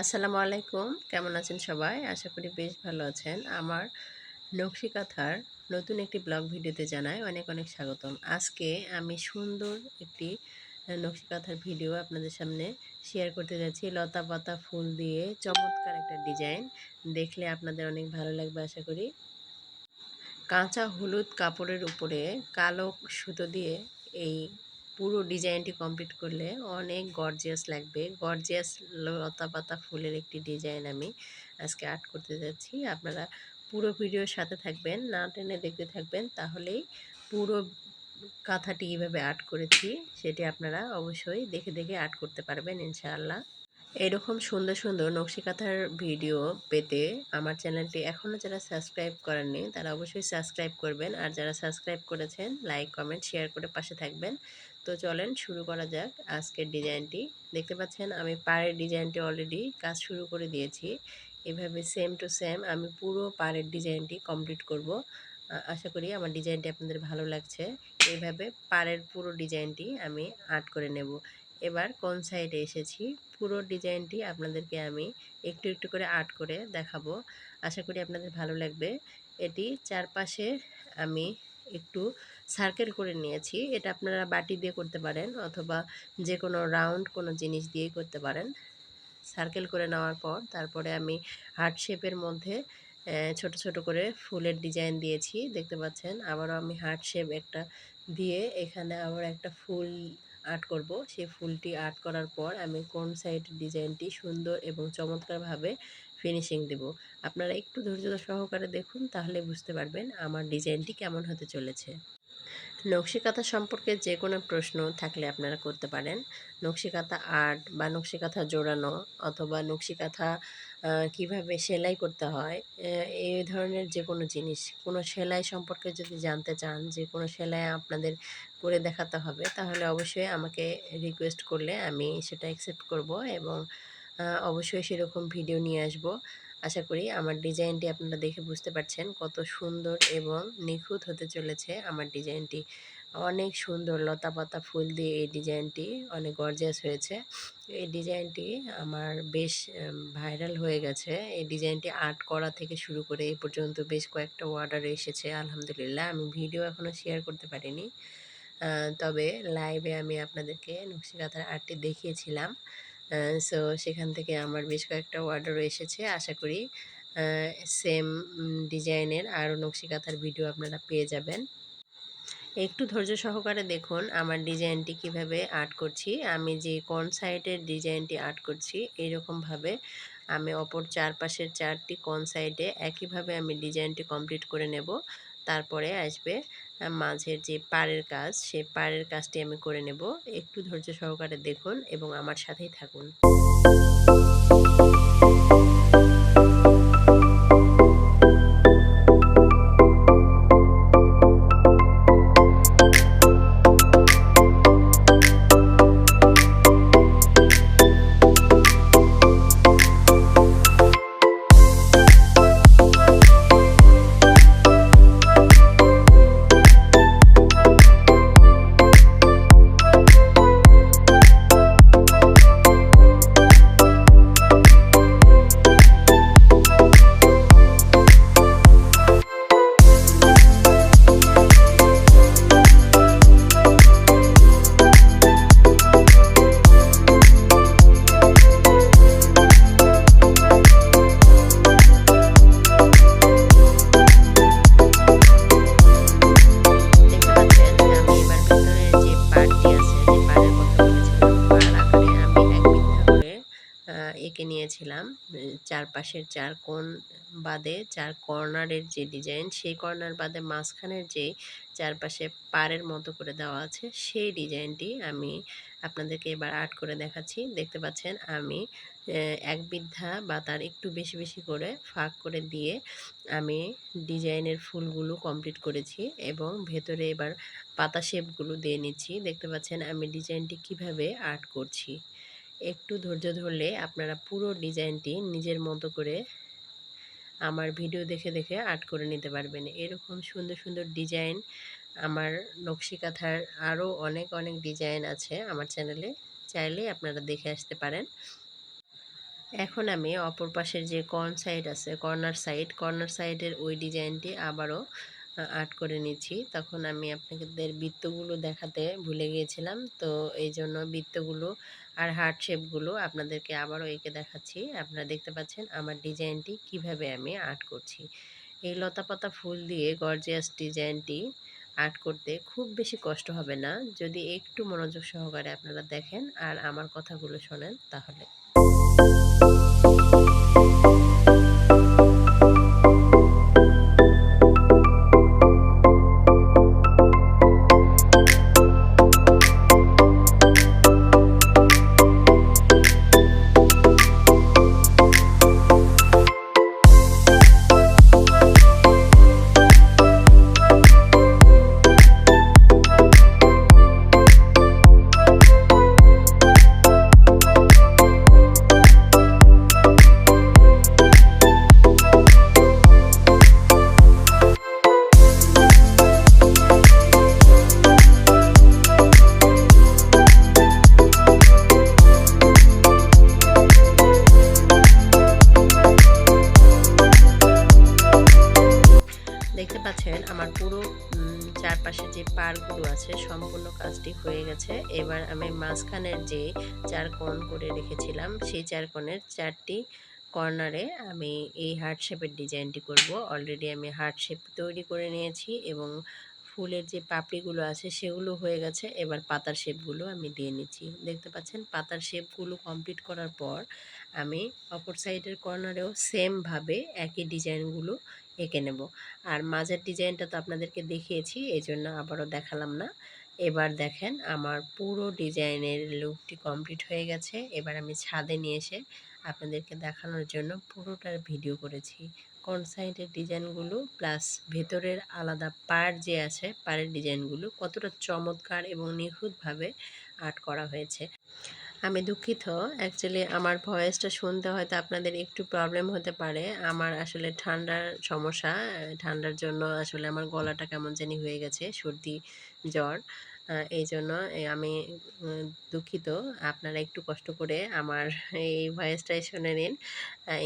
আসসালামু আলাইকুম। কেমন আছেন সবাই? আশা করি বেশ ভালো আছেন। আমার নকশি কাঁথার নতুন একটি ব্লগ ভিডিওতে জানাই অনেক অনেক স্বাগতম। আজকে আমি সুন্দর একটি নকশি কাঁথার ভিডিও আপনাদের সামনে শেয়ার করতে যাচ্ছি। লতা পাতা ফুল দিয়ে চমৎকার একটা ডিজাইন দেখলে আপনাদের অনেক ভালো লাগবে, আশা করি। কাঁচা হলুদ কাপড়ের উপরে কালো সুতো দিয়ে এই পুরো ডিজাইনটি কমপ্লিট করলে অনেক গর্জিয়াস লাগবে। গর্জিয়াস লতা পাতা ফুলের একটি ডিজাইন আমি আজকে আর্ট করতে যাচ্ছি। আপনারা পুরো ভিডিওর সাথে থাকবেন, না টেনে দেখতে থাকবেন, তাহলেই পুরো কাঁথাটি কীভাবে আর্ট করেছি সেটি আপনারা অবশ্যই দেখে দেখে আর্ট করতে পারবেন ইনশাআল্লাহ। এরকম সুন্দর সুন্দর নকশি কাঁথার ভিডিও পেতে আমার চ্যানেলটি এখনও যারা সাবস্ক্রাইব করেননি, তারা অবশ্যই সাবস্ক্রাইব করবেন। আর যারা সাবস্ক্রাইব করেছেন, লাইক, কমেন্ট, শেয়ার করে পাশে থাকবেন। তো চলেন শুরু করা যাক আজকের ডিজাইনটি। দেখতে পাচ্ছেন আমি পাড়ের ডিজাইনটি অলরেডি কাজ শুরু করে দিয়েছি। এভাবে সেম টু সেম আমি পুরো পাড়ের ডিজাইনটি কমপ্লিট করব। আশা করি আমার ডিজাইনটি আপনাদের ভালো লাগছে। এইভাবে পাড়ের পুরো ডিজাইনটি আমি আর্ট করে নেব। এবার কোন সাইডে এসেছি? পুরো ডিজাইনটি আপনাদেরকে আমি একটু একটু করে আর্ট করে দেখাবো। আশা করি আপনাদের ভালো লাগবে। এটি চারপাশে আমি একটু সার্কেল করে নিয়েছি। এটা আপনারা বাটি দিয়ে করতে পারেন অথবা যে কোনো রাউন্ড কোনো জিনিস দিয়েই করতে পারেন। সার্কেল করে নেওয়ার পর তারপরে আমি হার্ট শেপের মধ্যে ছোট ছোট করে ফুলের ডিজাইন দিয়েছি। দেখতে পাচ্ছেন আবারও আমি হার্ট শেপ একটা দিয়ে এখানে আবার একটা ফুল আর্ট করব। সেই ফুলটি আর্ট করার পর আমি কোন সাইড ডিজাইনটি সুন্দর এবং চমৎকারভাবে ফিনিশিং দেব। আপনারা একটু ধৈর্য সহকারে দেখুন তাহলে বুঝতে পারবেন আমার ডিজাইনটি কেমন হতে চলেছে। নকশিকাঁথা সম্পর্কে যে কোনো প্রশ্ন থাকলে আপনারা করতে পারেন। নকশিকাঁথা আর্ট বা নকশিকাঁথা জোড়ানো অথবা নকশিকাঁথা কীভাবে সেলাই করতে হয় এই ধরনের যে কোনো জিনিস, কোনো সেলাই সম্পর্কে যদি জানতে চান, যে কোনো সেলাই আপনাদের করে দেখাতে হবে, তাহলে অবশ্যই আমাকে রিকোয়েস্ট করলে আমি সেটা অ্যাকসেপ্ট করব এবং অবশ্যই সেরকম ভিডিও নিয়ে আসব। আশা করি আমার ডিজাইনটি আপনারা দেখে বুঝতে পারছেন কত সুন্দর এবং নিখুঁত হতে চলেছে আমার ডিজাইনটি। অনেক সুন্দর লতা পাতা ফুল দিয়ে এই ডিজাইনটি অনেক গর্জিয়াস হয়েছে। এই ডিজাইনটি আমার বেশ ভাইরাল হয়ে গেছে। এই ডিজাইনটি আর্ট করা থেকে শুরু করে এই পর্যন্ত বেশ কয়েকটা অর্ডার এসেছে, আলহামদুলিল্লাহ। আমি ভিডিও এখনও শেয়ার করতে পারিনি। তবে লাইভে আমি আপনাদেরকে নকশিকাতার আর্টটি দেখিয়েছিলাম। সো সেখান থেকে আমার বেশ কয়েকটা অর্ডারও এসেছে, আশা করি সেম ডিজাইনের আরও নকশিকাতার ভিডিও আপনারা পেয়ে যাবেন। একটু ধৈর্য সহকারে দেখুন আমার ডিজাইনটি কীভাবে আর্ট করছি। আমি যে কোন সাইডের ডিজাইনটি আর্ট করছি এইরকমভাবে আমি অপর চারপাশের চারটি কোন সাইডে একইভাবে আমি ডিজাইনটি কমপ্লিট করে নেব। তারপরে আসবে মাঝের যে পাড়ের কাজ সে পাড়ের কাজটি আমি করে নেব। একটু ধৈর্য সহকারে দেখুন এবং আমার সাথেই থাকুন। এঁকে নিয়েছিলাম চারপাশের চার কোণ বাদে চার কর্নারের যে ডিজাইন, সেই কর্নার বাদে মাঝখানের যে চারপাশে পাড়ের মতো করে দেওয়া আছে, সেই ডিজাইনটি আমি আপনাদেরকে এবার আর্ট করে দেখাচ্ছি। দেখতে পাচ্ছেন আমি এক বিদ্ধা বা তার একটু বেশি বেশি করে ফাঁক করে দিয়ে আমি ডিজাইনের ফুলগুলো কমপ্লিট করেছি এবং ভেতরে এবার পাতা শেপগুলো দিয়ে নিচ্ছি। দেখতে পাচ্ছেন আমি ডিজাইনটি কীভাবে আর্ট করছি। একটু ধৈর্য ধরলে আপনারা পুরো ডিজাইনটি নিজের মতো করে আমার ভিডিও দেখে দেখে আর্ট করে নিতে পারবেন। এরকম সুন্দর সুন্দর ডিজাইন আমার নকশি কাঁথার আরও অনেক অনেক ডিজাইন আছে আমার চ্যানেলে। চাইলে আপনারা দেখে আসতে পারেন। এখন আমি অপর পাশের যে কর্ন সাইড আছে, কর্নার সাইড, কর্নার সাইডের ওই ডিজাইনটি আবারও আর্ট করে নিচ্ছি। তখন আমি আপনাদের বৃত্তগুলো দেখাতে ভুলে গিয়েছিলাম। তো এই জন্য বৃত্তগুলো আর হার্ট শেপগুলো আপনাদেরকে আবারও এঁকে দেখাচ্ছি। আপনারা দেখতে পাচ্ছেন আমার ডিজাইনটি কীভাবে আমি আর্ট করছি। এই লতাপাতা ফুল দিয়ে গর্জিয়াস ডিজাইনটি আর্ট করতে খুব বেশি কষ্ট হবে না। যদি একটু মনোযোগ সহকারে আপনারা দেখেন আর আমার কথাগুলো শোনেন তাহলে। চারপাশে যে পার্কগুলো আছে, সম্পূর্ণ কাজটি হয়ে গেছে। এবার আমি মাঝখানের যে চার কোণ করে রেখেছিলাম, সেই চার কোণের চারটি কর্নারে আমি এই হার্ট শেপের ডিজাইনটি করব। অলরেডি আমি হার্ট শেপ তৈরি করে নিয়েছি এবং ফুলের যে পাপড়িগুলো আছে, সেগুলো হয়ে গেছে। এবার পাতার শেপগুলো আমি দিয়ে নিচ্ছি। দেখতে পাচ্ছেন, পাতার শেপগুলো কমপ্লিট করার পর আমি অপর সাইডের কর্নারেও সেমভাবে একই ডিজাইনগুলো এঁকে নেব। আর মাঝের ডিজাইনটা তো আপনাদেরকে দেখিয়েছি এই জন্য আবারও দেখালাম না। এবার দেখেন আমার পুরো ডিজাইনের লুকটি কমপ্লিট হয়ে গেছে। এবার আমি ছাদে নিয়ে এসে আপনাদেরকে দেখানোর জন্য পুরোটার ভিডিও করেছি। কোন সাইডের ডিজাইনগুলো, প্লাস ভেতরের আলাদা পার যে আছে, পাড়ের ডিজাইনগুলো কতটা চমৎকার এবং নিখুঁতভাবে আর্ট করা হয়েছে। আমি দুঃখিত। অ্যাকচুয়ালি আমার ভয়েসটা শুনতে হয়তো আপনাদের একটু প্রবলেম হতে পারে। আমার আসলে ঠান্ডার সমস্যা, ঠান্ডার জন্য আসলে আমার গলাটা কেমন জানি হয়ে গেছে, সর্দি, জ্বর। এই জন্য আমি দুঃখিত। আপনারা একটু কষ্ট করে আমার এই ভয়েসটাই শুনে নিন।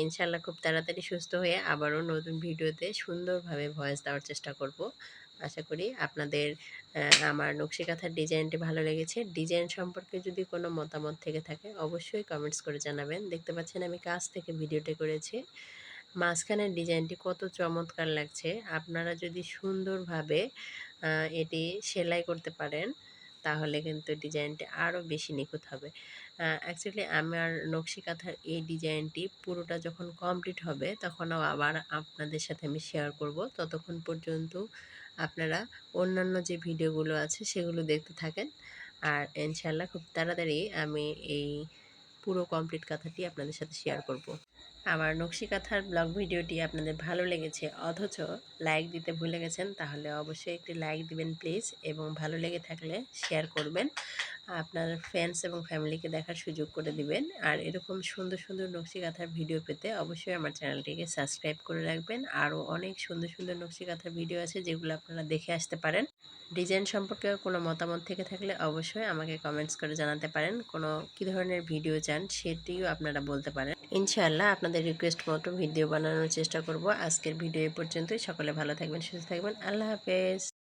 ইনশাল্লাহ খুব তাড়াতাড়ি সুস্থ হয়ে আবারও নতুন ভিডিওতে সুন্দরভাবে ভয়েস দেওয়ার চেষ্টা করব। আশা করি আপনাদের আমার নকশি কাঁথার ডিজাইনটি ভালো লেগেছে। ডিজাইন সম্পর্কে যদি কোনো মতামত থেকে থাকে, অবশ্যই কমেন্টস করে জানাবেন। দেখতে পাচ্ছেন আমি কাছ থেকে ভিডিওটি করেছি। মাঝখানের ডিজাইনটি কত চমৎকার লাগছে। আপনারা যদি সুন্দরভাবে এটি সেলাই করতে পারেন, তাহলে কিন্তু ডিজাইনটি আরও বেশি নিখুঁত হবে। অ্যাকচুয়ালি আমার নকশি কাঁথার এই ডিজাইনটি পুরোটা যখন কমপ্লিট হবে, তখনও আবার আপনাদের সাথে আমি শেয়ার করব। ততক্ষণ পর্যন্ত আপনারা অন্যান্য যে ভিডিওগুলো আছে সেগুলো দেখতে থাকেন আর ইনশাল্লাহ খুব তাড়াতাড়ি আমি এই পুরো কমপ্লিট কথাটি আপনাদের সাথে শেয়ার করব। আমার নকশি কাঁথার ব্লগ ভিডিওটি আপনাদের ভালো লেগেছে অথচ লাইক দিতে ভুলে গেছেন তাহলে অবশ্যই একটি লাইক দিবেন প্লিজ এবং ভালো লেগে থাকলে শেয়ার করবেন আপনার ফ্রেন্ডস এবং ফ্যামিলিকে দেখার সুযোগ করে দিবেন। আর এরকম সুন্দর সুন্দর নকশি কাঁথার ভিডিও পেতে অবশ্যই আমার চ্যানেলটিকে সাবস্ক্রাইব করে রাখবেন। আরও অনেক সুন্দর সুন্দর নকশি কাঁথার ভিডিও আছে যেগুলো আপনারা দেখে আসতে পারেন। ডিজাইন সম্পর্কে কোনো মতামত থেকে থাকলে অবশ্যই আমাকে কমেন্টস করে জানাতে পারেন। কোনো কী ধরনের ভিডিও চান সেটিও আপনারা বলতে পারেন। ইনশাআল্লাহ আপনাদের রিকোয়েস্ট মতো ভিডিও বানানোর চেষ্টা করব। আজকের ভিডিও এ পর্যন্তই। সকলে ভালো থাকবেন, সুস্থ থাকবেন। আল্লাহ হাফেজ।